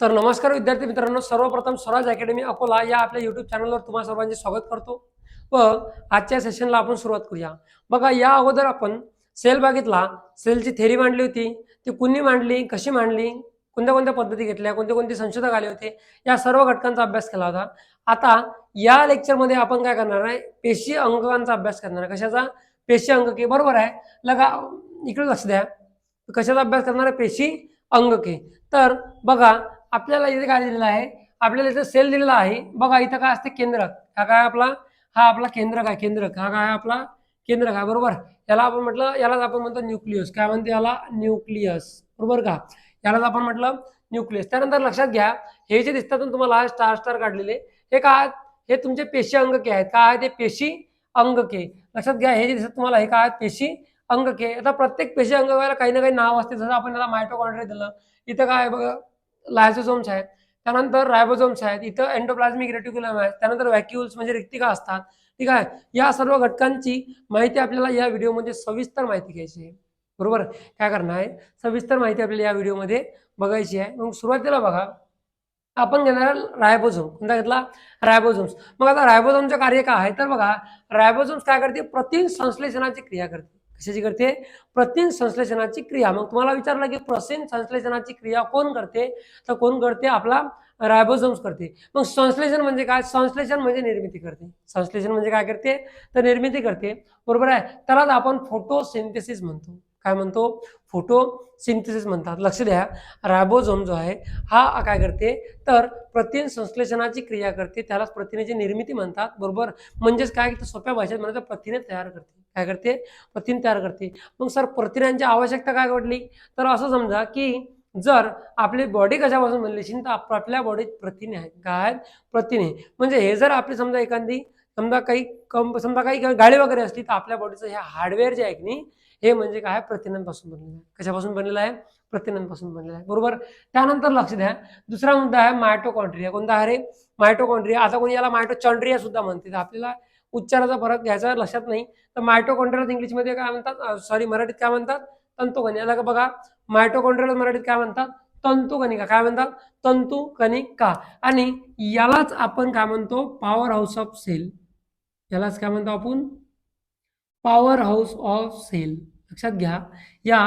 तर नमस्कार विद्यार्थी मित्रांनो सर्वप्रथम स्वराज अकॅडमी अकोला या आपल्या युट्यूब चॅनलवर तुम्हा सर्वांचे स्वागत करतो. व आजच्या सेशनला आपण सुरुवात करूया. बघा या अगोदर आपण सेल बघितला. सेलची थेरी मांडली होती. ती कुणी मांडली? कशी मांडली? कोणत्या कोणत्या पद्धती घेतल्या? कोणते कोणते संशोधक आले होते? या सर्व घटकांचा अभ्यास केला होता. आता या लेक्चरमध्ये आपण काय करणार आहे? पेशी अंकांचा अभ्यास करणार आहे. कशाचा? पेशी अंकके बरोबर आहे? लगा इकडे लक्ष द्या. कशाचा अभ्यास करणार आहे? पेशी अंगके तर बघा आपल्याला इथे काय दिलेलं आहे? आपल्याला इथं सेल दिलेला आहे. बघा इथं काय असते केंद्रक हा काय आपला? हा आपला केंद्रक आहे केंद्रक हा काय आपला? केंद्रक आहे बरोबर? याला आपण म्हटलं यालाच आपण म्हणतो न्यूक्लियस काय म्हणते याला? न्यूक्लियस बरोबर का? यालाच आपण म्हटलं न्यूक्लियस त्यानंतर लक्षात घ्या हे जे दिसतात तुम्हाला स्टार स्टार काढलेले हे काय हे तुमचे पेशी अंगके आहेत. काय आहे ते पेशी अंगके. लक्षात घ्या हे जे दिसतात तुम्हाला हे काय आहेत? पेशी अंगके. आता प्रत्येक पेशी अंगकाला काही ना काही नाव असते. जसं आपण त्याला मायटोकॉन्ड्रिया दिलं. इथं काय आहे बघा? लायझोझोम्स आहेत त्यानंतर रायबोझोम्स आहेत इथं एन्डोप्लाझमिक रेटिक्युलम आहेत त्यानंतर व्हॅक्युल्स म्हणजे रिक्तिका असतात. ठीक आहे? या सर्व घटकांची माहिती आपल्याला या व्हिडिओमध्ये सविस्तर माहिती घ्यायची आहे. बरोबर? काय करणार आहे? सविस्तर माहिती आपल्याला या व्हिडिओमध्ये बघायची आहे. मग सुरुवातीला बघा. आपण घेणार रायबोझोम कोणता घेतला? रायबोझोम्स मग आता रायबोझोमचं कार्य काय आहे? तर बघा रायबोझोम्स काय करते? प्रथिन संश्लेषणाची क्रिया करते. कशाची करते? प्रथिन संश्लेषणाची क्रिया. मग तुम्हाला विचारलं की प्रथिन संश्लेषणाची क्रिया कोण करते? तर कोण करते? आपला रायबोझोम्स करते. मग संश्लेषण म्हणजे काय? संश्लेषण म्हणजे निर्मिती करते. संश्लेषण म्हणजे काय करते? तर निर्मिती करते. बरोबर आहे? त्यालाच आपण फोटोसिंथेसिस म्हणतो. काय म्हणतो? फोटोसिंथेसिस म्हणतात. लक्ष द्या. रायबोझोम जो आहे हा काय करते? तर प्रथिन संश्लेषणाची क्रिया करते. त्यालाच प्रथिनेची निर्मिती म्हणतात. बरोबर? म्हणजेच काय? सोप्या भाषेत म्हणायचं प्रथिने तयार करते. काय करते? प्रथिन तयार करते. मग सर प्रथिनांची आवश्यकता काय वाटली? तर असं समजा की जर आपली बॉडी कशापासून बनली असेल तर आप- आपल्या बॉडीत प्रथिने आहेत. काय? आहेत प्रथिने. म्हणजे हे जर आपली समजा एखादी समजा काही कम समजा काही काही गाडी वगैरे असली तर आपल्या बॉडीचं हे हार्डवेअर जे आहे की नाही हे म्हणजे काय? प्रथिनांपासून बनलेलं आहे. कशापासून बनलेलं आहे? प्रथिनांपासून बनलेलं आहे. बरोबर? त्यानंतर लक्ष द्या. दुसरा मुद्दा आहे मायटोकॉन्ट्रिया कोणता आहे रे? मायटोकॉन्ट्रिया आता कोणी याला मायटोचॉन्ड्रिया सुद्धा म्हणते. आपल्याला उच्चाराचा फरक घ्यायचा लक्षात नाही. तर मायटोकॉन्ड्रिया इंग्लिशमध्ये काय म्हणतात? सॉरी मराठीत काय म्हणतात? तंतुकणी का बघा. मायटोकॉन्ड्रियल मराठीत काय म्हणतात? तंतुकणिका. काय म्हणतात? तंतुकणिका. आणि यालाच आपण काय म्हणतो? पॉवर हाऊस ऑफ सेल यालाच काय म्हणतो आपण? पॉवर हाऊस ऑफ सेल लक्षात घ्या. या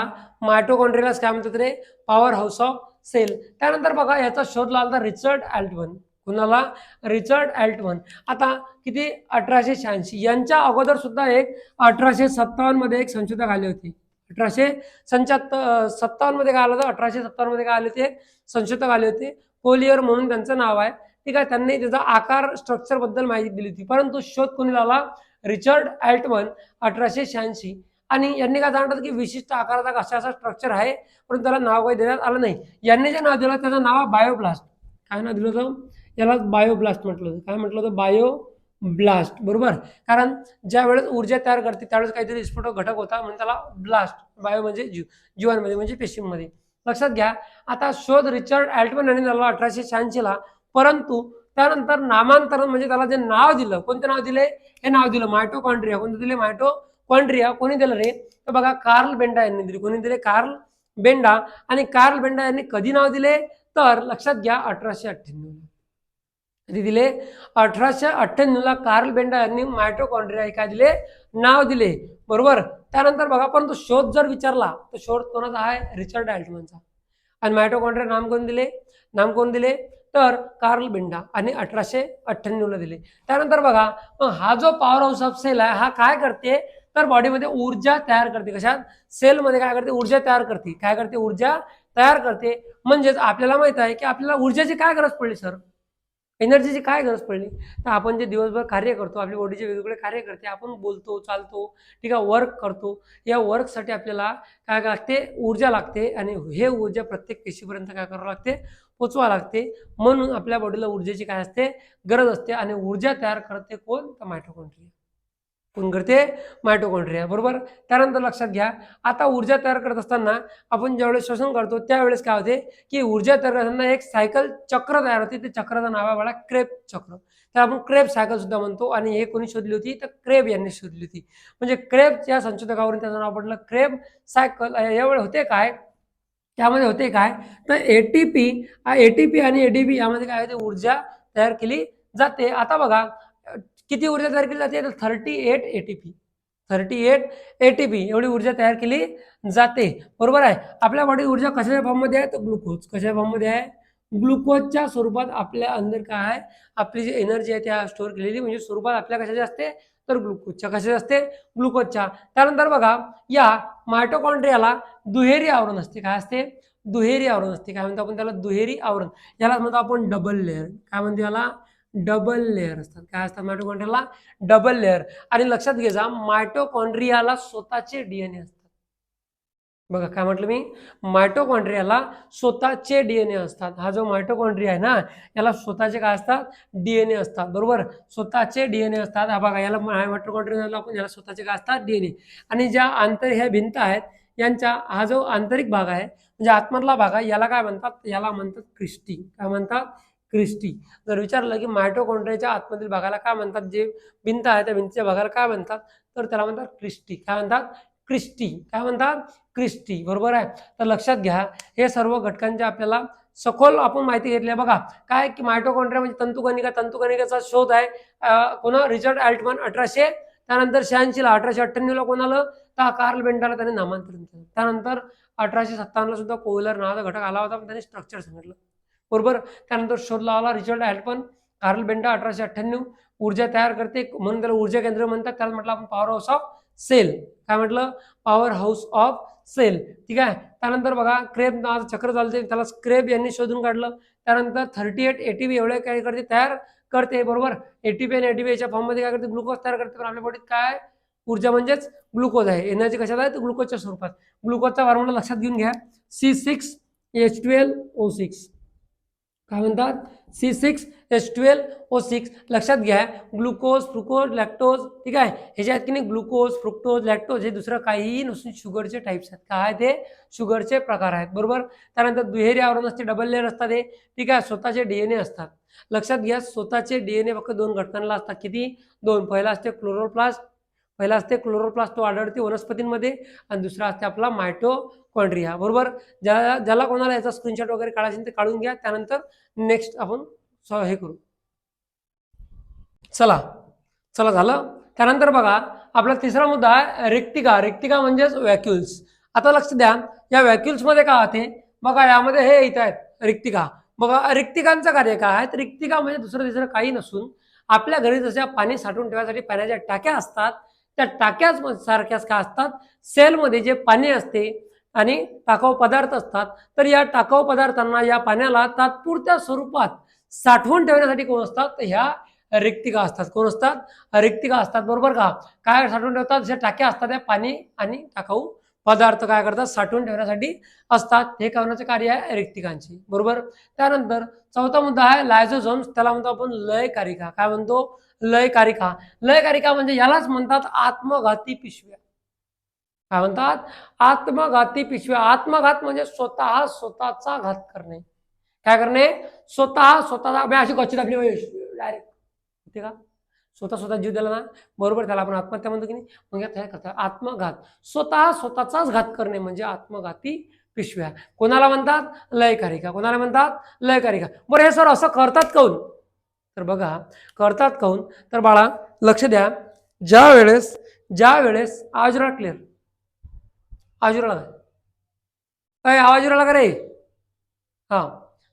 मायटोकॉन्ड्रियालाच काय म्हणतात रे? पॉवर हाऊस ऑफ सेल त्यानंतर बघा याचा शोध लावला रिचर्ड अल्टवन कुणाला? रिचर्ड अल्टवन आता किती? अठराशे शहाऐंशी. यांच्या अगोदर सुद्धा एक अठराशे सत्तावन्नमध्ये एक संशोधक आले होते. अठराशे संच्याहत्तर सत्तावन्नमध्ये काय आलं होतं? अठराशे सत्तावन्नमध्ये काय आले होते? संशोधक आले होते. कोलियर म्हणून त्यांचं नाव आहे. ठीक आहे त्यांनी त्याचा आकार स्ट्रक्चरबद्दल माहिती दिली होती. परंतु शोध कोणी लावला? रिचर्ड ॲल्टमन अठराशे शहाऐंशी. आणि यांनी काय सांगतात की विशिष्ट आकाराचा कशा असा स्ट्रक्चर आहे परंतु त्याला नाव काही देण्यात आलं नाही. यांनी जे नाव दिलं त्याचं नाव आहे बायोब्लास्ट काय नाव दिलं होतं? याला बायोब्लास्ट म्हटलं होतं. काय म्हटलं होतं? बायो ब्लास्ट बरोबर? कारण ज्या वेळेस ऊर्जा तयार करते त्यावेळेस काहीतरी स्फोटक घटक होता म्हणून त्याला ब्लास्ट बायो म्हणजे जीव जीवांमध्ये म्हणजे पेशींमध्ये. लक्षात घ्या. आता शोध रिचर्ड ॲल्टमन यांनी झाला अठराशे शहाऐंशीला. परंतु त्यानंतर नामांतरण म्हणजे त्याला जे नाव दिलं कोणतं नाव दिले? हे नाव दिलं मायटोकॉन्ड्रिया कोणतं दिले मायटोकॉन्ड्रिया कोणी दिलं रे तर बघा कार्ल बेंडा यांनी दिले कोणी दिले कार्ल बेंडा आणि कार्ल बेंडा यांनी कधी नाव दिले तर लक्षात घ्या अठराशे अठ्ठ्याण्णव कधी दिले अठराशे अठ्ठ्याण्णवला कार्ल बेंडा यांनी मायटोकॉन्ड्रिया हे काय दिले नाव दिले बरोबर त्यानंतर बघा परंतु शोध जर विचारला तर शोध कोणाचा आहे रिचर्ड अल्टमनचा आणि मायटोकॉन्ड्रिया नाम कोण दिले नाम कोण दिले तर कार्ल बिंडा आणि अठराशे अठ्ठ्याण्णवला दिले. त्यानंतर बघा मग हा जो पॉवर हाऊस ऑफ सेल आहे हा काय करते? तर बॉडीमध्ये ऊर्जा तयार करते. कशात? सेलमध्ये काय करते? ऊर्जा तयार करते. काय करते? ऊर्जा तयार करते. म्हणजेच आपल्याला माहीत आहे की आपल्याला ऊर्जेची काय गरज पडली सर एनर्जीची काय गरज पडली? तर आपण जे दिवसभर कार्य करतो आपली बॉडीचे वेगवेगळे कार्य करते आपण बोलतो चालतो ठीक आहे वर्क करतो या वर्कसाठी आपल्याला काय लागते? ऊर्जा लागते. आणि हे ऊर्जा प्रत्येक पेशीपर्यंत काय करावं लागते? पोचवा लागते. म्हणून आपल्या बॉडीला ऊर्जेची काय असते? गरज असते आणि ऊर्जा तयार करते कोण? तर मायटोकॉन्ड्रिया कोण करते? मायटोकॉन्ड्रिया बरोबर? त्यानंतर लक्षात घ्या. आता ऊर्जा तयार करत असताना आपण ज्यावेळेस श्वसन करतो त्यावेळेस काय होते? की ऊर्जा तयार करताना एक सायकल चक्र तयार होते. ते चक्राचं नाव आहे मला क्रेप चक्र. तर आपण क्रेप सायकल सुद्धा म्हणतो. आणि हे कोणी शोधली होती? तर क्रेब यांनी शोधली होती. म्हणजे क्रेप या संशोधकावरून त्याचं नाव पडलं. क्रेब सायकल यावेळी होते काय? त्यामध्ये होते काय? तर A T P A T P आणि ए डी बी यामध्ये काय होते? ऊर्जा तयार केली जाते. आता बघा किती ऊर्जा तयार केली जाते? तर thirty eight A T P thirty eight A T P एवढी ऊर्जा तयार केली जाते. बरोबर आहे? आपल्या बॉडी ऊर्जा कशाच्या फॉर्ममध्ये आहे? तर ग्लुकोज कशाच्या फॉर्ममध्ये आहे? ग्लुकोजच्या स्वरूपात आपल्या अंदर काय आहे? आपली जी एनर्जी आहे त्या स्टोअर केलेली. म्हणजे स्वरूपात आपल्या कशाची असते? तर ग्लुकोजच्या. कशाची असते? ग्लुकोजच्या. त्यानंतर बघा या मायटोकॉन्ड्रियाला दुहेरी आवरण असते. काय असते? दुहेरी आवरण असते. काय म्हणतो आपण त्याला? दुहेरी आवरण. याला म्हणतो आपण डबल लेअर काय म्हणतो याला? डबल लेअर असतात. काय असतात मायटोकॉन्ड्रियाला डबल लेअर आणि लक्षात घे जा मायटोकॉन्ड्रियाला स्वतःचे डीएनए असतात. बघा काय म्हटलं मी? मायटोकॉन्ड्रियाला स्वतःचे डीएनए असतात. हा जो मायटोकॉन्ड्रिया आहे ना याला स्वतःचे काय असतात? डीएनए असतात. बरोबर? स्वतःचे डीएनए असतात. हा बघा याला मायटोकॉन्ड्रिया आपण याला स्वतःचे काय असतात? डीएनए आणि ज्या आंतर ह्या भिंत आहेत यांच्या हा जो आंतरिक भाग आहे म्हणजे आतमधला भाग आहे याला काय म्हणतात? याला म्हणतात क्रिस्टी. काय म्हणतात? क्रिस्टी. जर विचारलं की मायटोकॉन्ड्रियाच्या आतमधील भागाला काय म्हणतात? जे भिंत आहे त्या भिंतीच्या भागाला काय म्हणतात? तर त्याला म्हणतात क्रिस्टी. काय म्हणतात? क्रिस्टी. काय म्हणतात? क्रिस्टी. बरोबर आहे? तर लक्षात घ्या हे सर्व घटकांच्या आपल्याला सखोल आपण माहिती घेतली आहे. बघा काय की मायटोकॉन्ट्रिया म्हणजे तंतुकणिका तंतुकणिकेचा शोध आहे. कोणा? रिचर्ड अल्टमन अठराशे त्यानंतर शहाऐंशीला अठराशे अठ्ठ्याण्णवला कोणाला तर कार्ल बेंडाला त्याने नामांतरण केलं. त्यानंतर अठराशे सत्तावन्नला सुद्धा कोयलर नावाचा घटक आला होता पण त्याने स्ट्रक्चर सांगितलं. बरोबर? त्यानंतर शोध लावला रिचर्ड अल्टमन कार्ल बेंडा अठराशे अठ्ठ्याण्णव ऊर्जा तयार करते. म्हणून त्याला ऊर्जा केंद्र म्हणतात. त्याला म्हटलं आपण पॉवर हाऊस ऑफ सेल. काय म्हटलं? पॉवर हाऊस ऑफ सेल ठीक आहे? त्यानंतर बघा क्रेब नावाचं चक्र चालते त्याला स्क्रेब यांनी शोधून काढलं. त्यानंतर थर्टी एट एटीबी एवढे काय करते? तयार करते बरोबर? एटीबी आणि एटीबी याच्या फॉर्ममध्ये काय करते? ग्लुकोज तयार करते. पण आपल्या बॉडीत काय? ऊर्जा म्हणजेच ग्लुकोज आहे. एनर्जी कशात आहे? तर ग्लुकोजच्या स्वरूपात. ग्लुकोजचा फॉर्म्युला लक्षात घेऊन घ्या. C six H twelve O six काय म्हणतात? C six H twelve O six लक्षात घ्या ग्लुकोज फ्रुकोज लॅक्टोज ठीक आहे? ह्याच्यात की नाही ग्लुकोज फ्रुक्टोज लॅक्टोज हे दुसरं काहीही नसून शुगरचे टाईप्स आहेत. काय ते? शुगरचे प्रकार आहेत. बरोबर? त्यानंतर दुहेरी आवरण असते डबल लेअर असतात हे. ठीक आहे? स्वतःचे डीएनए असतात. लक्षात घ्या स्वतःचे डीएनए फक्त दोन घटकांना असतात. किती? दोन. पहिला असते क्लोरोप्लास्ट पहिला असते क्लोरोप्लास्ट तो आढळते वनस्पतींमध्ये. आणि दुसरा असते आपला मायटो मायटोकॉन्ड्रिया बरोबर? ज्या ज्याला कोणाला याचा स्क्रीनशॉट वगैरे काढायचे ते काढून घ्या. त्यानंतर नेक्स्ट आपण हे करू. चला. चला झालं. त्यानंतर बघा आपला तिसरा मुद्दा आहे रिक्तिका. रिक्तिका म्हणजेच व्हॅक्युल्स आता लक्ष द्या. या व्हॅक्युल्समध्ये काय होते बघा यामध्ये हे येत आहेत रिक्तिका. बघा रिक्तिकांचं कार्य काय आहे? तर रिक्तिका म्हणजे दुसरं तिसरं काही नसून आपल्या घरी जशा पाणी साठवून ठेवण्यासाठी पाण्याच्या टाक्या असतात त्या टाक्याच सारख्याच काय असतात? सेलमध्ये जे पाणी असते आणि टाकाऊ पदार्थ असतात. तर या टाकाऊ पदार्थांना या पाण्याला तात्पुरत्या स्वरूपात साठवून ठेवण्यासाठी कोण असतात? तर ह्या रिक्तिका असतात. कोण असतात? रिक्तिका असतात. बरोबर का? काय साठवून ठेवतात? जे टाक्या असतात त्या पाणी आणि टाकाऊ पदार्थ काय करतात? साठवून ठेवण्यासाठी असतात. हे करण्याचे कार्य आहे रिक्तिकांची. बरोबर? त्यानंतर चौथा मुद्दा आहे लायझोझोम्स. त्याला म्हणतो आपण लयकारिका. काय म्हणतो? लयकारिका. लयकारिका म्हणजे यालाच म्हणतात आत्मघाती पिशव्या. काय म्हणतात? आत्मघाती पिशव्या आत्मघात म्हणजे स्वतः स्वतःचा घात करणे. काय करणे? स्वतः स्वतःचा मी अशी गच्ची टाकली डायरेक्ट होते का? स्वतः स्वतः जीव दिला ना बरोबर त्याला आपण आत्महत्या म्हणतो की नाही? मग यात काय करतात. आत्मघात. स्वतः स्वतःचाच घात करणे म्हणजे आत्मघाती पिशव्या. कोणाला म्हणतात? लयकारिका. कोणाला म्हणतात? लयकारिका. बरं हे सर असं करतात काऊन तर बघा करतात काऊन तर बाळा लक्ष द्या. ज्या वेळेस ज्या वेळेस आवाज क्लिअर आवाज राहा काय आवाज राहिला का रे? हा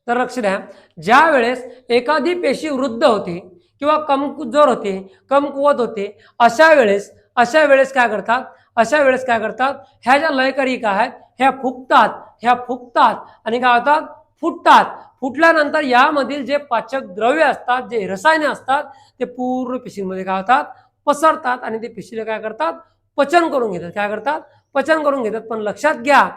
तर लक्ष द्या. ज्या वेळेस एखादी पेशी वृद्ध होते किंवा कमजोर होते कमकुवत होते अशा वेळेस अशा वेळेस काय करतात? अशा वेळेस काय करतात? ह्या ज्या लयकारिका आहेत ह्या फुगतात ह्या फुगतात आणि काय होतात? फुटतात. फुटल्यानंतर यामधील जे पाचक द्रव्य असतात जे रसायने असतात ते पूर्ण पेशींमध्ये काय होतात? पसरतात आणि ते पेशीला काय करतात? पचन करून घेतात. काय करतात? पचन करून घेतात. पण लक्षात घ्या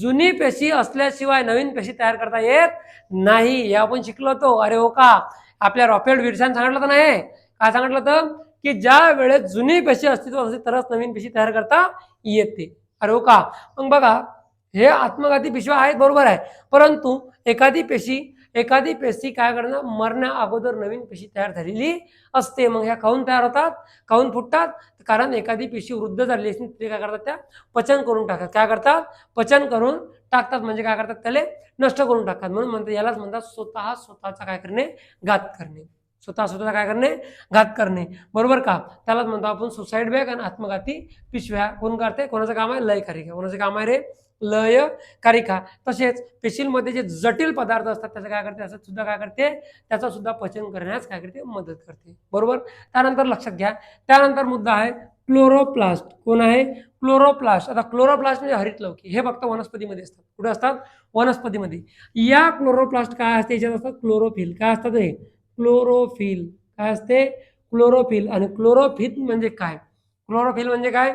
जुनी पेशी असल्याशिवाय नवीन पेशी तयार करता येत नाही. हे आपण शिकलो होतो. अरे हो का? आपल्या रॉकेट विरसान सांगितलं तर नाही काय सांगितलं तर की ज्या वेळेत जुनी पेशी अस्तित्वात असते तरच नवीन पेशी तयार करता येते. अरे हो का? मग बघा हे आत्मघाती पिशव्या आहेत बरोबर आहे. परंतु एखादी पेशी एखादी पेशी काय करणार? मरण्या अगोदर नवीन पेशी तयार झालेली असते. मग ह्या खाऊन तयार होतात खाऊन फुटतात. कारण एखादी पेशी वृद्ध झालेली असते ते काय करतात? त्या पचन करून टाकतात. काय करतात? पचन करून टाकतात. म्हणजे काय करतात? त्याला नष्ट करून टाकतात. म्हणून म्हणतात यालाच म्हणतात स्वतः स्वतःचा काय करणे? घात करणे. स्वतः स्वतःचा काय करणे? घात करणे. बरोबर का? त्यालाच म्हणतो आपण सुसाईड बॅग आणि आत्मघाती पिशव्या. कोण करते? कोणाचं काम आहे? लयकारिका कोणाचं काम आहे रे? लय कारिका. तसेच पेशींमध्ये जे जटिल पदार्थ असतात त्याचं काय करते? असं सुद्धा काय करते? त्याचं सुद्धा पचन करण्यास काय करते? मदत करते. बरोबर? त्यानंतर लक्षात घ्या. त्यानंतर मुद्दा आहे क्लोरोप्लास्ट कोण आहे? क्लोरोप्लास्ट आता क्लोरोप्लास्ट म्हणजे हरित लौकी हे फक्त वनस्पतीमध्ये असतात. कुठे असतात? वनस्पतीमध्ये. या क्लोरोप्लास्ट काय असते? याच्यात असतात क्लोरोफिल काय असतात हे? क्लोरोफिल. काय असते? क्लोरोफिल. आणि क्लोरोफिल म्हणजे काय? क्लोरोफिल म्हणजे काय?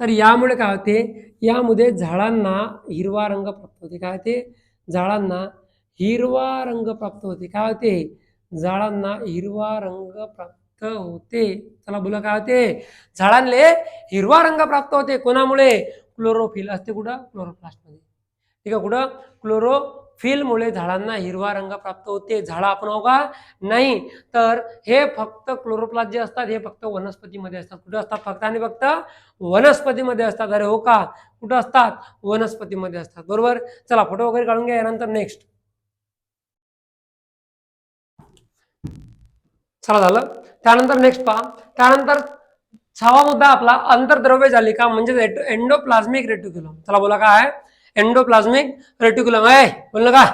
तर यामुळे काय होते? यामध्ये झाडांना हिरवा रंग प्राप्त होते. काय होते? झाडांना हिरवा रंग प्राप्त होते. काय होते? झाडांना हिरवा रंग प्राप्त होते. चला बोला काय होते? झाडांले हिरवा रंग प्राप्त होते. कोणामुळे? क्लोरोफिल. असते कुठं? क्लोरोप्लास्टमध्ये. ठीक आहे कुठं? फिलमुळे झाडांना हिरवा रंग प्राप्त होते. झाडं आपण हो का? नाही. तर हे फक्त क्लोरोप्लास्ट जे असतात हे फक्त वनस्पतीमध्ये असतात. कुठं असतात? फक्त आणि फक्त वनस्पतीमध्ये असतात. अरे हो का? कुठं असतात? वनस्पतीमध्ये असतात. बरोबर? चला फोटो वगैरे काढून घ्या यानंतर नेक्स्ट चला झालं. त्यानंतर नेक्स्ट पहा. त्यानंतर सहावा मुद्दा आपला आंतरद्रव्य जालिका म्हणजे एंडोप्लाझ्मिक रेटिक्युलम. चला बोला काय आहे एंडोप्लाझ्मिक रेटिक्युलम आहे बोललं का?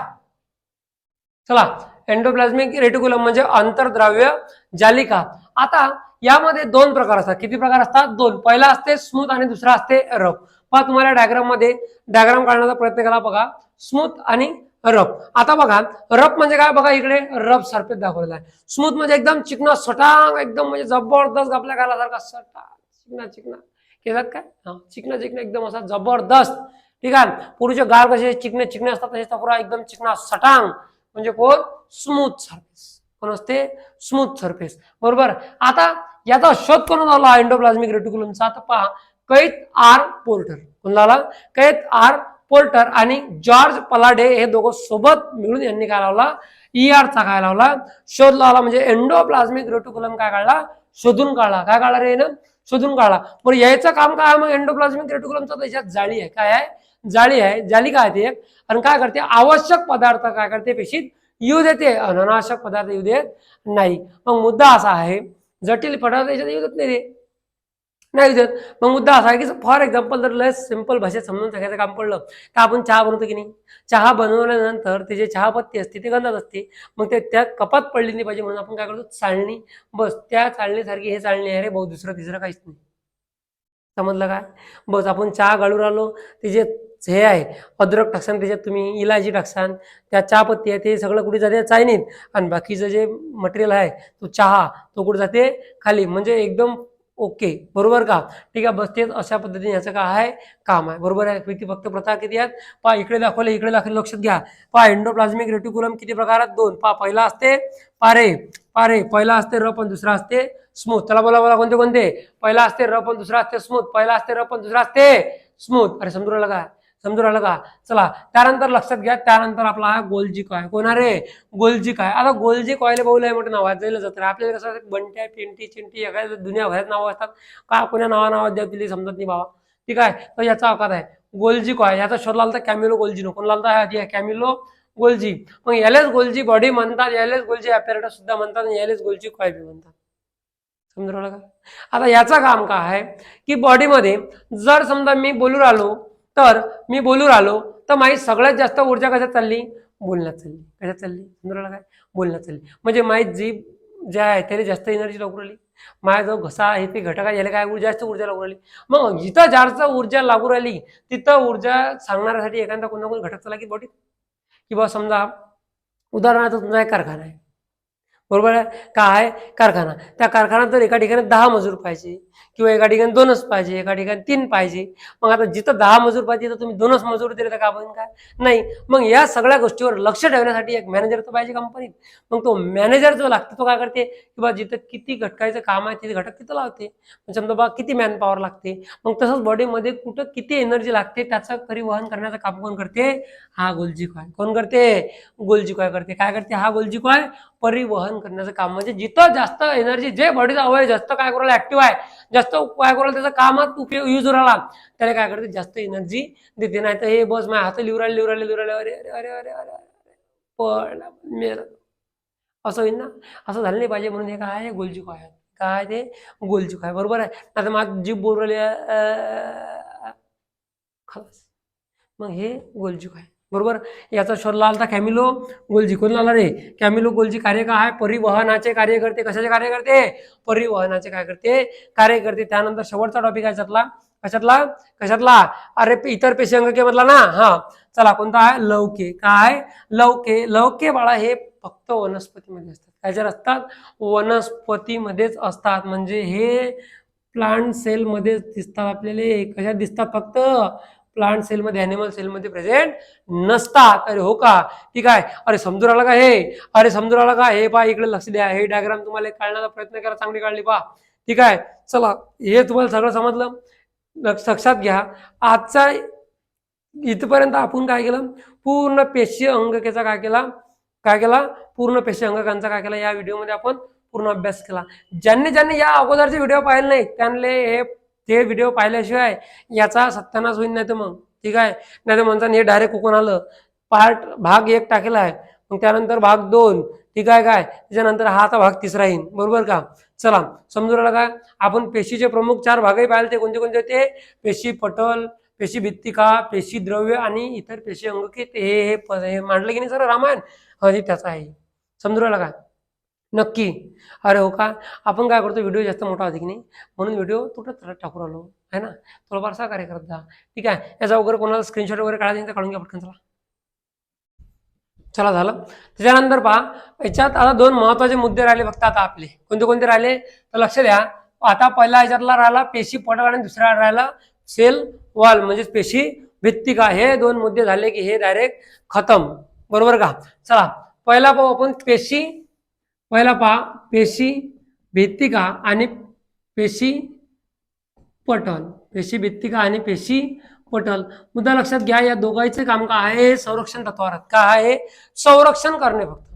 चला एंडोप्लाझमिक रेटिक्युलम म्हणजे आंतरद्रव्य जालिका. आता यामध्ये दोन प्रकार असतात. किती प्रकार असतात? दोन. पहिला असते स्मूथ आणि दुसरा असते रफ. पहा तुम्हाला डायग्राममध्ये डायग्राम काढण्याचा प्रयत्न केला बघा. स्मूथ आणि रफ. आता बघा रफ म्हणजे काय? बघा इकडे रफ सरफेस दाखवलेला आहे. स्मूथ म्हणजे एकदम चिकना सटांग एकदम म्हणजे जबरदस्त आपल्या गालासारखा सटा चिकना चिकना केलात काय? हा चिकना चिकना एकदम असा जबरदस्त. ठीक आहे? पूर्वीचे गाळ कसे चिकणे चिकणे असतात तसे पुरा एकदम चिकना सटांग. म्हणजे कोण? स्मूथ सरफेस कोण असते? स्मूथ सरफेस बरोबर? आता याचा शोध कोण लावला एंडोप्लाझ्मिक रेटिक्युलमचा आता पहा कैत आर पोर्टर कोण लावला? कैत आर पोर्टर आणि जॉर्ज पलाडे हे दोघं सोबत मिळून यांनी काय लावला? ER चा काय लावला? शोध लावला म्हणजे एंडोप्लाझ्मिक रेटिक्युलम काय काढला? शोधून काढला. काय काढला रे ना शोधून काढला. बरं यायचं काम काय मग? एंडोप्लाझ्मिक रेटिक्युलमचं त्याच्यात जाळी आहे. काय आहे? जाळी आहे जाळी काय ते आणि काय करते? आवश्यक पदार्थ काय करते पेशीत? येऊ देते. आणि अनावश्यक पदार्थ येऊ देत नाही. मग मुद्दा असा आहे जटिल पदार्थ याच्यात येऊ देत नाही ते नाही देत. मग मुद्दा असा आहे की फॉर एक्झाम्पल जर लय सिंपल भाषेत समजून सांगायचं काम पडलं तर आपण चहा बनवतो की नाही? चहा बनवल्यानंतर ते जे चहापत्ती असते ते गंधात असते. मग ते त्यात कपात पडली नाही पाहिजे म्हणून आपण काय करतो? चाळणी. बस त्या चाळणीसारखी हे चाळणी आहे रे. भाऊ दुसरं तिसरं काहीच नाही. समजलं काय बस आपण चहा गाळून राहिलो ते जे हे आहे. अद्रक टाकसान त्याच्यात तुम्ही इलायची टाकसान त्या चहापत्ती आहे ते सगळं कुठे जाते? चायनीत आणि बाकीचं जे मटेरियल आहे तो चहा तो कुठे जाते? खाली. म्हणजे एकदम ओके. बरोबर का? ठीक आहे बस तेच अशा पद्धतीने याचं काय आहे? काम आहे. बरोबर आहे? किती फक्त प्रथा किती आहेत? पहा इकडे दाखवले इकडे दाखवले लक्षात घ्या. पहा एंडोप्लाझ्मिक रेटिकुलम किती प्रकारात? दोन. पहा पहिला असते पारे पारे पहिला असते र पण दुसरा असते स्मूथ. त्याला बोला बोला कोणते कोणते? पहिला असते र पण दुसरा असते स्मूथ. पहिला असते र पण दुसरा असते स्मूथ. अरे समजून लगा का? समजून राहिलं का? चला त्यानंतर लक्षात घ्या त्यानंतर आपला हा गोलजी कॉय? कोणा रे? गोलजी काय? आता गोलजी कॉयले बहुल आहे मोठं नाव वाजलेलं जातं आपल्याला कसं बंट्या पिंटी चिंटी एखाद्या दुनियाभरात नावं असतात. का कोण्या नावा नावात द्या दिली समजत नाही बाबा. ठीक आहे? तर याचा अवकात आहे. गोलजी कॉय? याचा शोध लागला तर कॅमिलो गोलजी नो कोण आहे कॅमिलो गोलजी. मग यालेच गोलजी बॉडी म्हणतात यालेच गोलजी अपेरेटस सुद्धा म्हणतात आणि यालेच गोलजी कॉय बी म्हणतात. समजून आलं का? आता याचं काम काय आहे? की बॉडीमध्ये जर समजा मी बोलू राहिलो तर मी बोलू राहिलो तर माझी सगळ्यात जास्त ऊर्जा कशात चालली? बोलण्यात चालली. कशात चालली? समजून काय? बोलण्यात चालली. म्हणजे माझी जीभ जे आहे त्याला जास्त एनर्जी लागू राहिली माझा जो घसा आहे ते घटक आहे याला काय ऊर्जा जास्त ऊर्जा लागू राहिली मग जिथं जास्त ऊर्जा लागू राहिली तिथं ऊर्जा सांगण्यासाठी एखादा कोणता कोणी घटक चालला की बॉडीत किंवा समजा उदाहरणार्थ तुमचा एक कारखाना आहे. बरोबर आहे? काय आहे? कारखाना. त्या कारखान्यात तर एका ठिकाणी दहा मजूर पाहिजे किंवा एका ठिकाणी दोनच पाहिजे एका ठिकाणी तीन पाहिजे मग आता जिथं दहा मजूर पाहिजे तिथं तुम्ही दोनच मजूर दिले तर का पण काय? नाही. मग या सगळ्या गोष्टीवर लक्ष ठेवण्यासाठी एक मॅनेजर तर पाहिजे कंपनीत मग तो मॅनेजर जो लागतो तो काय करते? की बा जिथं किती घटकायचं काम आहे तिथे घटक तिथं लावते. मग समजा बा किती मॅन पॉवर लागते? मग तसंच बॉडीमध्ये कुठं किती एनर्जी लागते त्याचं परिवहन करण्याचं काम कोण करते? हा गोलजी कॉय कोण करते? गोलजी कॉय करते. काय करते? हा गोलजी कॉय परिवहन करण्याचं काम. म्हणजे जिथं जास्त एनर्जी जे बॉडीचा अवयव जास्त काय करायला ऍक्टिव्ह आहे जास्त काय करायला त्याचा कामात उपयोग यूज राहिला त्याला काय करते जास्त एनर्जी देते. नाही तर हे बस माझ्या हात लिवरायला लिवरायला लिवरायला अरे अरे अरे अरे अरे अरे पडला मेरा असं होईल ना? असं झालं नाही पाहिजे म्हणून हे काय आहे? गोलजी आहे. काय ते? गोलजी आहे. बरोबर आहे. आता मग जीभ बोल राहिली आहे, मग हे गोलजी आहे. बरोबर? याचा शोध लावला कॅमिलो गोलजी. कोण लावला रे? कॅमिलो गोलजी कार्य काय आहे. परिवहनाचे कार्य करते कशाचे कार्य करते परिवहनाचे काय करते कार्य करते त्यानंतर शेवटचा टॉपिक आहे त्यातला कशातला? कशातला? अरे इतर पेशी मधला ना? हा. चला कोणता आहे? लवके काय? लवके लवके बाळा हे फक्त वनस्पतीमध्ये असतात. काय असतात? वनस्पतीमध्येच असतात. म्हणजे हे प्लांट सेलमध्येच दिसतात आपल्याला. कशात दिसतात? फक्त प्लांट सेलमध्ये अॅनिमल सेलमध्ये प्रेझेंट नसतात. अरे हो का? ठीक आहे. अरे समजून आला का हे? अरे समजून आला का हे? पहा इकडे लक्ष द्या. हे डायग्राम तुम्हाला काढण्याचा प्रयत्न करा. चांगली काढली पहा. ठीक आहे. चला हे तुम्हाला सगळं समजलं. लक्षात घ्या. आजचा इथपर्यंत आपण काय केलं? पूर्ण पेशी अंगकेचा काय केला? काय केला? पूर्ण पेशी अंगकांचा काय केला? या व्हिडिओमध्ये आपण पूर्ण अभ्यास केला. ज्यांनी ज्यांनी या अगोदरचे व्हिडिओ पाहिले नाही त्यांना हे ते व्हिडिओ पाहिल्याशिवाय याचा सत्यानाश होईल नाही तर मग. ठीक आहे? नाही तर म्हणता हे डायरेक्ट कोकण आलं. पार्ट भाग एक टाकेला आहे. मग त्यानंतर भाग दोन. ठीक आहे काय? त्याच्यानंतर हा आता भाग तिसरा येईल बरोबर का? चला समजू राहिला काय आपण पेशीचे प्रमुख चार भागही पाहिले ते कोणते कोणते होते? पेशी पटल पेशी भित्तिका पेशी द्रव्य आणि इतर पेशी अंगकित हे हे मांडलं की नाही सर? रामायण? हे त्याचा आहे. समजू राहिला काय नक्की. अरे हो का? आपण काय करतो व्हिडिओ जास्त मोठा होता की नाही? म्हणून व्हिडिओ तुटत टाकून राहिलो. आहे ना? थोडंफार सहकार्य करत जा. ठीक आहे? याचा वगैरे कोणाला स्क्रीनशॉट वगैरे काढायचं तर काढून घ्या पटकन चला. चला झालं. त्याच्यानंतर पहा याच्यात आता दोन महत्त्वाचे मुद्दे राहिले फक्त आता आपले. कोणते कोणते राहिले? तर लक्ष द्या. आता पहिला याच्यातला राहिला पेशी पटक आणि दुसरा राहिला सेल वॉल म्हणजे पेशी भित्तिका. हे दोन मुद्दे झाले की हे डायरेक्ट खतम. बरोबर का? चला. पहिला पाहू आपण पेशी पहिला पहा पेशी भित्तिका आणि पेशी पटल. पेशी भित्तिका आणि पेशी पटल. मुद्दा लक्षात घ्या या दोघांचे काम काय आहे? संरक्षण तत्वावर. काय आहे? संरक्षण करणे फक्त.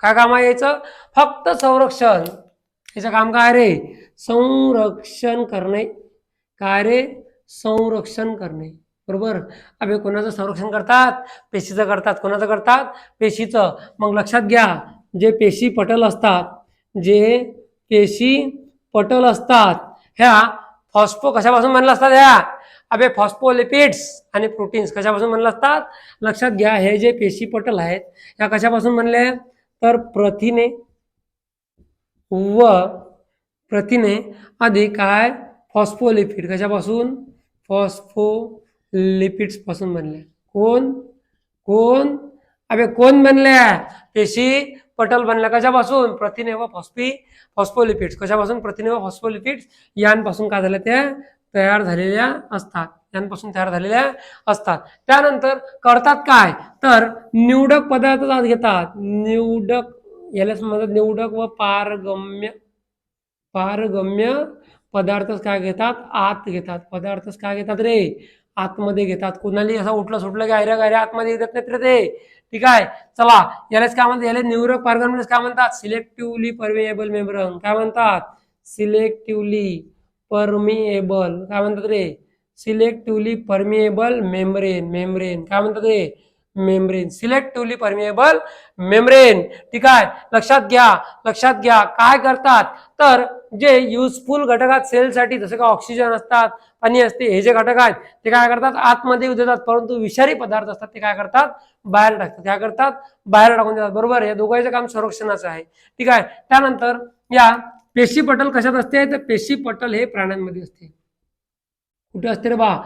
काय काम आहे याचं? फक्त संरक्षण. याचं काम काय रे? संरक्षण करणे. काय रे? संरक्षण करणे. बरोबर? अभे कोणाचं संरक्षण करतात? पेशीचं करतात. कोणाचं करतात? पेशीचं. मग लक्षात घ्या जे पेशी पटल असतात जे पेशी पटल असतात ह्या फॉस्फो कशापासून म्हणलं असतात ह्या? अबे फॉस्फोलिपिड्स आणि प्रोटीन्स कशापासून म्हणलं असतात? लक्षात घ्या हे जे पेशी पटल आहेत या कशापासून बनले? तर प्रथिने. व प्रथिने अधिक काय? फॉस्फोलिपिड कशापासून? फॉस्फोलिपिड्सपासून बनले. कोण? कोण? अबे कोण बनले? पेशी पटल बनला कशापासून? प्रथिने व फॉस्पी फॉस्फोलिपिड्स. कशापासून? प्रथिने व फॉस्फोलिपिड्स? यांपासून काय झालं त्या तयार झालेल्या असतात. यांपासून तयार झालेल्या असतात. त्यानंतर करतात काय? तर निवडक पदार्थ आज घेतात. निवडक यालाच म्हणतात निवडक व पारगम्य पारगम्य पदार्थ काय घेतात? आत घेतात. पदार्थच काय घेतात रे? आतमध्ये घेतात. कोणालाही असं उठलं सुटलं की आयऱ्या गायऱ्या आतमध्ये येतात नाही ते. ठीक आहे? चला यालाच काय म्हणतात? याला निवडक पारगम्य काय म्हणतात? सिलेक्टिव्हली परमिएबल मेम्ब्रन काय म्हणतात? सिलेक्टिव्हली परमिएबल काय म्हणतात रे? सिलेक्टिव्हली परमिएबल मेम्ब्रेन मेम्ब्रेन काय म्हणतात रे? मेम्ब्रेन सिलेक्टिव्हली परमिएबल मेम्ब्रेन ठीक आहे? लक्षात घ्या. लक्षात घ्या. काय करतात? तर जे युजफुल घटक आहेत सेलसाठी जसं का ऑक्सिजन असतात पाणी असते हे जे घटक आहेत ते काय करतात? आतमध्ये येऊ देतात. परंतु विषारी पदार्थ असतात ते काय करतात? बाहेर टाकतात. काय करतात? बाहेर टाकून देतात. बरोबर? या दोघांचं काम संरक्षणाचं आहे. ठीक आहे? त्यानंतर या पेशी पटल कशात असते? तर पेशी पटल हे प्राण्यांमध्ये असते. कुठे असते रे बा?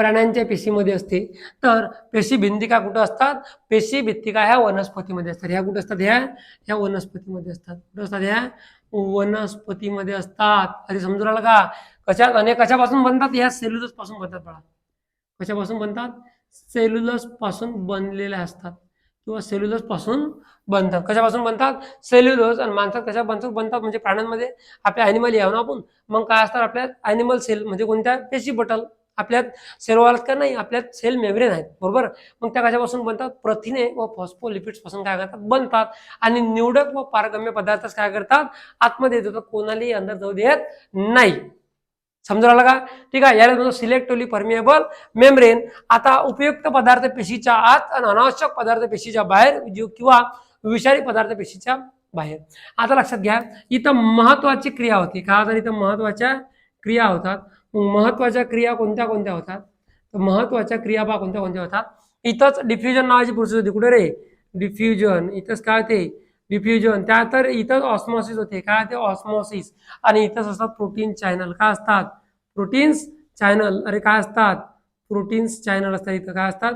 प्राण्यांच्या पेशीमध्ये असते. तर पेशी भिंतिका कुठं असतात? पेशी भित्तिका ह्या वनस्पतीमध्ये असतात. ह्या कुठं असतात? ह्या ह्या वनस्पतीमध्ये असतात. कुठं असतात? ह्या वनस्पतीमध्ये असतात. अरे समजू राहिलं का? कशा आणि कशापासून बनतात? ह्या सेल्युलसपासून बनतात बघा कशापासून बनतात? सेल्युलसपासून बनलेल्या असतात. किंवा सेल्युलसपासून बनतात. कशापासून बनतात? सेल्युलोज आणि माणसात कशा बनतात? बनतात म्हणजे प्राण्यांमध्ये. आपल्या ॲनिमल यावं ना आपण? मग काय असतात आपल्या ॲनिमल सेल म्हणजे कोणत्या? पेशी बटल. आपल्यात सेरोवालात का नाही आपल्यात सेल मेम्ब्रेन आहेत बरोबर? मग त्या कशापासून बनतात? प्रथिने व फॉस्फोलिपिड्सपासून काय करतात? बनतात. आणि निवडक व पारगम्य पदार्थच काय करतात? आतमध्ये येतो कोणालाही अंदर जाऊ देत नाही. समजा आला का? ठीक आहे याला म्हणतो सिलेक्टिव्हली परमिएबल मेम्ब्रेन आता उपयुक्त पदार्थ पेशीच्या आत आणि अनावश्यक पदार्थ पेशीच्या बाहेर जीव किंवा विषारी पदार्थ पेशीच्या बाहेर. आता लक्षात घ्या इथं महत्वाची क्रिया होती. का? तर इथं महत्त्वाच्या क्रिया होतात. मग महत्त्वाच्या क्रिया कोणत्या कोणत्या होतात? तर महत्त्वाच्या क्रिया बा कोणत्या कोणत्या होतात? इथंच डिफ्युजन नावाची प्रोसेस होती. कुठे रे? डिफ्युजन इथंच काय होते? डिफ्युजन त्या तर इथंच ऑस्मॉसिस होते. काय होते? ऑस्मॉसिस आणि इथंच असतात प्रोटीन चॅनल काय असतात? प्रोटीन्स चॅनल अरे काय असतात? प्रोटीन्स चॅनल असतात. इथं काय असतात?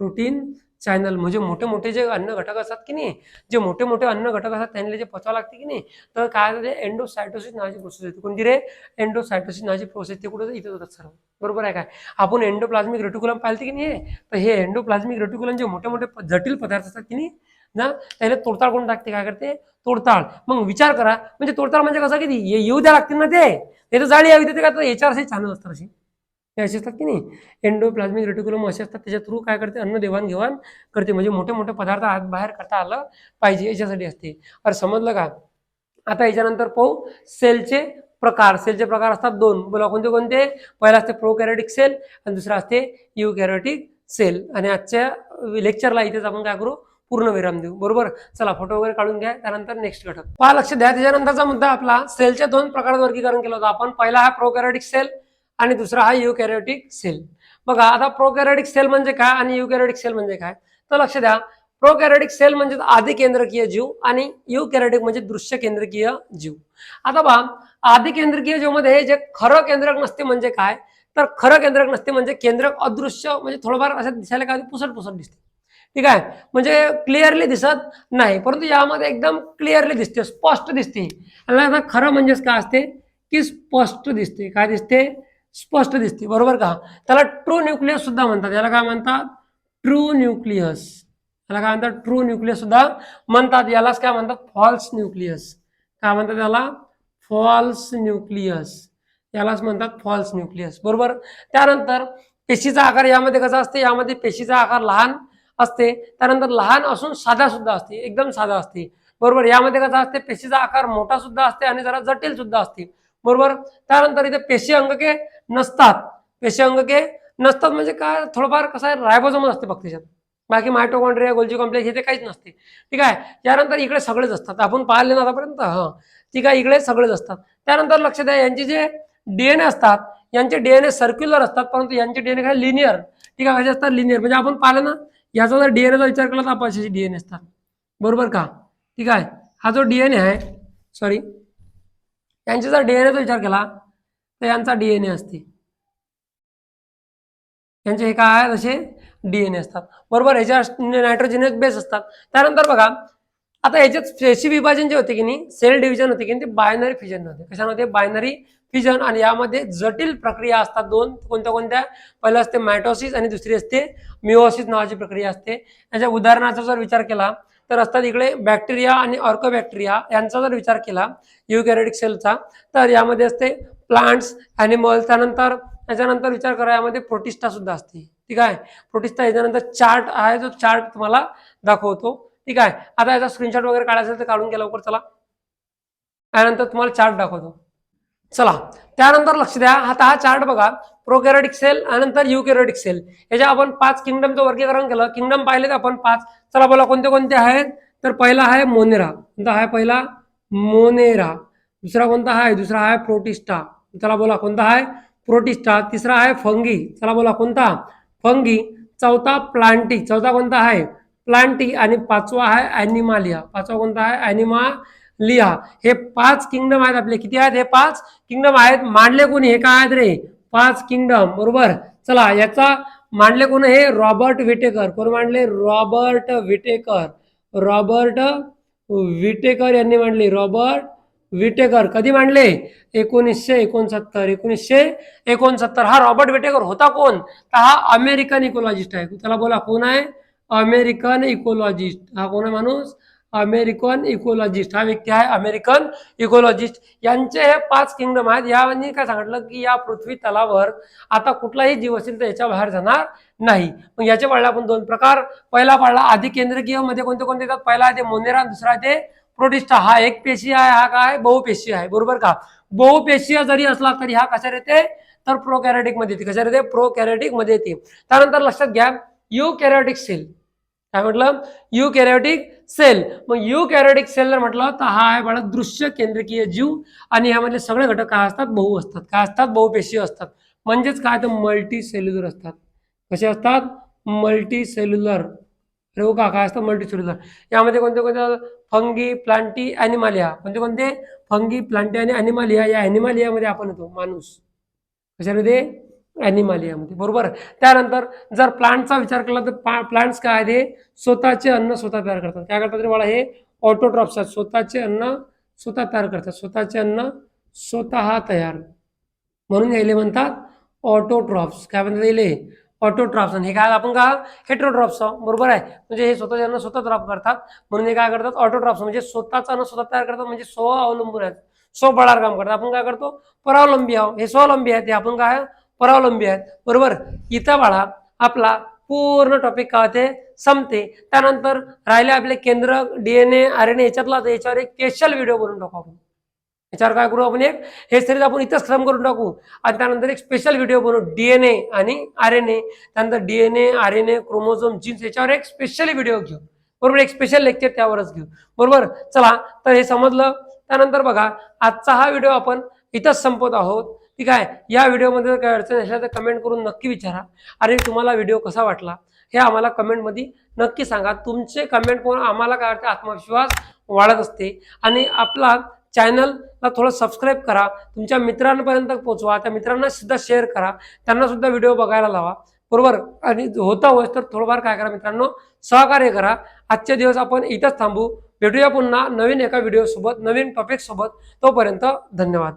प्रोटीन चॅनल म्हणजे मोठे मोठे जे अन्न घटक असतात की नाही जे मोठे मोठे अन्न घटक असतात त्यांना जे पचवावं लागते की नाही तर काय ते एन्डोसायटोसिस नावाची प्रोसेस येते. कोणती रे? एन्डोसायटोसिस नावाची प्रोसेस ते कुठं इथं होतात सर्व. बरोबर आहे काय? आपण एंडोप्लाझ्मिक रेटिकुलम पाहिलं की नाही? तर हे एंडोप्लाझ्मिक रेटिकुलम जे मोठे मोठे प- जटिल पदार्थ असतात की नाही ना त्याला तोडताळ कोण टाकते. काय करते? तोडताळ. मग विचार करा. म्हणजे तोडताळ म्हणजे कसं की ये- येऊ द्या लागतील ना ते. ते तर जाळी यावी देते का तर याच्यावर असे चॅनल असतात अशी. हे असे असतात की नाही? एंडोप्लाझ्मिक रेटिक्युलम असे असतात त्याच्या थ्रू काय करते? अन्न देवाणघेवाण करते. म्हणजे मोठे मोठे पदार्थ आत बाहेर करता आलं पाहिजे याच्यासाठी असते. अरे समजलं का? आता याच्यानंतर पाहू. सेलचे प्रकार. सेलचे प्रकार असतात दोन. बोला कोणते कोणते? पहिला असते प्रोकॅरेटिक सेल आणि दुसरा असते युकॅरेटिक सेल. आणि आजच्या लेक्चरला इथेच आपण काय करू? पूर्ण विराम देऊ. बरोबर? चला फोटो वगैरे काढून घ्या. त्यानंतर नेक्स्ट घटक. पहा लक्ष द्या. त्याच्यानंतरचा मुद्दा आपला. सेलच्या दोन प्रकारात वर्गीकरण केलं होतं आपण. पहिला हा प्रोकॅरेटिक सेल आणि दुसरा हा युकॅरेटिक सेल बघा आता प्रोकॅरेटिक सेल म्हणजे काय आणि युकॅरेटिक सेल म्हणजे काय? तर लक्ष द्या प्रोकॅरेटिक सेल म्हणजे आधी केंद्रकीय जीव आणि युकॅरेटिक म्हणजे दृश्य केंद्रकीय जीव. आता पहा आधी केंद्रकीय जीवमध्ये जे खरं केंद्रक नसते म्हणजे काय? तर खरं केंद्रक नसते म्हणजे केंद्रक अदृश्य म्हणजे थोडंफार असं दिसायला काय पुसट पुसट दिसते. ठीक आहे? म्हणजे क्लिअरली दिसत नाही परंतु यामध्ये एकदम क्लिअरली दिसते स्पष्ट दिसते. आणि आता खरं म्हणजेच काय असते? की स्पष्ट दिसते. काय दिसते? स्पष्ट दिसते. बरोबर का? त्याला ट्रू न्यूक्लियस सुद्धा म्हणतात. याला काय म्हणतात? ट्रू न्यूक्लियस याला काय म्हणतात? ट्रू न्यूक्लियस सुद्धा म्हणतात. यालाच काय म्हणतात? फॉल्स न्यूक्लियस काय म्हणतात त्याला फॉल्स न्यूक्लियस यालाच म्हणतात फॉल्स न्यूक्लियस बरोबर? त्यानंतर पेशीचा आकार यामध्ये कसा असते? यामध्ये पेशीचा आकार लहान असते. त्यानंतर लहान असून साधा सुद्धा असते. एकदम साधा असते. बरोबर? यामध्ये कसा असते? पेशीचा आकार मोठा सुद्धा असते आणि जरा जटिल सुद्धा असते. बरोबर? त्यानंतर इथे पेशी अंगके नसतात. पेशी अंगके नसतात म्हणजे काय? थोडंफार कसं आहे? रायबोझोम असते फक्त त्याच्यात. बाकी मायटोकॉन्ड्रिया गोल्जी कॉम्प्लेक्स हे ते काहीच नसते. ठीक आहे? त्यानंतर इकडे सगळेच असतात. आपण पाहिले ना आतापर्यंत? हां. ठीक आहे इकडे सगळेच असतात. त्यानंतर लक्ष द्या यांचे जे डीएनए असतात यांचे डीएनए सर्क्युलर असतात परंतु यांचे डीएनए काय लिनियर ठीक आहे? कसे असतात? लिनियर म्हणजे आपण पाहिलं ना याचा जर डीएनएचा विचार केला तर अपाशाचे डीएनए असतात. बरोबर का? ठीक आहे? हा जो डीएनए आहे सॉरी यांचा जर डीएनएचा विचार केला तर यांचा डीएनए असते. यांचे हे काय आहेत? असे डीएनए असतात. बरोबर? ह्याच्या नायट्रोजनियस बेस असतात. त्यानंतर बघा आता याच्यात पेशी विभाजन जे होते की नाही सेल डिव्हिजन होते की ते बायनरी फिजन होते. कशामध्ये बायनरी फिजन आणि यामध्ये जटिल प्रक्रिया असतात दोन. कोणत्या कोणत्या? पहिलं असते मायटोसिस आणि दुसरी असते मिओसिस नावाची प्रक्रिया असते. याच्या उदाहरणाचा जर विचार केला तर असतात इकडे बॅक्टेरिया आणि ऑर्कोबॅक्टेरिया यांचा जर विचार केला युकॅरेटिक सेलचा तर यामध्ये असते प्लांट्स ॲनिमल त्यानंतर याच्यानंतर विचार करा यामध्ये प्रोटिस्टा सुद्धा असते. ठीक आहे? प्रोटिस्टा याच्यानंतर चार्ट आहे जो चार्ट तुम्हाला दाखवतो. ठीक आहे? आता याचा स्क्रीनशॉट वगैरे काढायचा असेल तर काढून घ्या लवकर चला. त्यानंतर तुम्हाला चार्ट दाखवतो. चला. त्यानंतर लक्ष द्या. आता हा चार्ट बघा. प्रोकॅरेटिक सेल त्यानंतर युकॅरेटिक सेल. याच्या आपण पाच किंगडमचं वर्गीकरण केलं. किंगडम पाहिले तर आपण पाच. चला बोला कोणते कोणते आहेत? तर पहिला आहे मोनेरा. कोणता आहे पहिला? मोनेरा. दुसरा कोणता आहे? दुसरा आहे प्रोटिस्टा. चला बोला कोणता आहे? प्रोटिस्टा. तिसरा आहे फंगी. चला बोला कोणता? फंगी. चौथा प्लांटी. चौथा कोणता आहे? प्लांटी. आणि पाचवा आहे ॲनिमालिया. पाचवा कोणता आहे? ॲनिमालिया. हे पाच किंगडम आहेत आपले. किती आहेत हे पाच? किंगडम आहेत. मांडले कोणी? हे काय आहेत रे? पाच किंगडम. बरोबर? चला याचा मांडले कोण हे रॉबर्ट विटेकर. कोण मांडले? रॉबर्ट विटेकर. रॉबर्ट विटेकर यांनी मांडले. रॉबर्ट विटेकर कधी मांडले? एकोणीसशे एकोणसत्तर. एकोणीसशे एकोणसत्तर. हा रॉबर्ट विटेकर होता कोण? तर हा अमेरिकन इकोलॉजिस्ट आहे. त्याला बोला कोण आहे? American ecologist. हा कोण आहे माणूस? American ecologist. हा व्यक्ती आहे अमेरिकन इकोलॉजिस्ट. यांचे हे पाच किंगडम आहेत. यांनी काय सांगितलं की या पृथ्वी तलावर आता कुठलाही जीव असेल तर याच्या बाहेर जाणार नाही. मग याचे पडले आपण दोन प्रकार. पहिला पाळला आधी केंद्रकीयमध्ये कोणते कोणते येतात? पहिला आहे ते मोनेरा दुसरा आहे ते प्रोटिस्टा हा एक पेशी आहे हा काय? बहुपेशी आहे बरोबर का? बहुपेशीय जरी असला तरी हा कशा येते? तर प्रोकॅरेटिकमध्ये येते. कशा येते? प्रोकॅरेटिकमध्ये येते. त्यानंतर लक्षात घ्या यू कॅरोटिक सेल काय म्हटलं? यू कॅरोटिक सेल मग यू कॅरेटिक सेल जर म्हटलं तर हा आहे बाळा दृश्य केंद्रकीय जीव आणि ह्यामधले सगळे घटक काय असतात? बहु असतात. काय असतात? बहुपेशीय असतात. म्हणजेच काय? तर मल्टी सेल्युलर असतात. कसे असतात? मल्टी सेल्युलर अरे काय असतं मल्टीसेल्युलर यामध्ये कोणते कोणते फंगी प्लांटी ॲनिमालिया. कोणते कोणते? फंगी प्लांटी आणि ॲनिमालिया. या ॲनिमालियामध्ये आपण येतो माणूस. कशामध्ये? ॲनिमालियामध्ये. बरोबर? त्यानंतर जर प्लांटचा विचार केला तर प्लांट्स काय आहे ते स्वतःचे अन्न स्वतः तयार करतात. काय करतात रे बाळा हे? ऑटोट्रॉप्स आहेत. स्वतःचे अन्न स्वतः तयार करतात. स्वतःचे अन्न स्वतः तयार. म्हणून यायले म्हणतात ऑटोट्रॉप्स. काय म्हणतात यायले? ऑटोट्रॉप्सन हे काय आपण का? हेट्रोट्रॉप्स बरोबर आहे? म्हणजे हे स्वतः ज्यांना स्वतः ड्रॉप करतात. म्हणून हे काय करतात? ऑटोट्रॉप्स म्हणजे स्वतःचा अन्न स्वतः तयार करतात. म्हणजे स्व अवलंबून आहेत. स्वबळावर काम करतात. आपण काय करतो? परावलंबी आहो हे स्वावलंबी आहेत. हे आपण काय? परावलंबी आहेत. बरोबर? इथं बाळा आपला पूर्ण टॉपिक काय होते? संपते. त्यानंतर राहिले आपले केंद्र डीएनए आर एन ए याच्यातला तर याच्यावर एक स्पेशल व्हिडिओ बनवून टाकू आपण. याच्यावर काय करू आपण एक? हे सिरीज आपण इथंच खतम करून टाकू. आणि त्यानंतर एक स्पेशल व्हिडिओ बनवू. डीएनए आणि आर एन ए त्यानंतर DNA R N A chromosome genes याच्यावर एक स्पेशल व्हिडिओ घेऊ. बरोबर? एक स्पेशल लेक्चर त्यावरच घेऊ. बरोबर? चला तर हे समजलं. त्यानंतर बघा आजचा हा व्हिडिओ आपण इथंच संपत आहोत. ठीक आहे? या व्हिडिओमध्ये काय अडचण असल्या तर कमेंट करून नक्की विचारा. अरे तुम्हाला व्हिडिओ कसा वाटला? हे आम्हाला कमेंटमध्ये नक्की सांगा. तुमचे कमेंट पण आम्हाला काय वाटतं? आत्मविश्वास वाढत असते. आणि आपला चॅनलला थोडं सबस्क्राईब करा. तुमच्या मित्रांपर्यंत पोहोचवा. त्या मित्रांना सुद्धा शेअर करा. त्यांना सुद्धा व्हिडिओ बघायला लावा. बरोबर? आणि होता होय तर थोडंफार काय करा मित्रांनो? सहकार्य करा. आजचे दिवस आपण इथंच थांबू. भेटूया पुन्हा नवीन एका व्हिडिओसोबत नवीन टॉपिकसोबत तोपर्यंत धन्यवाद.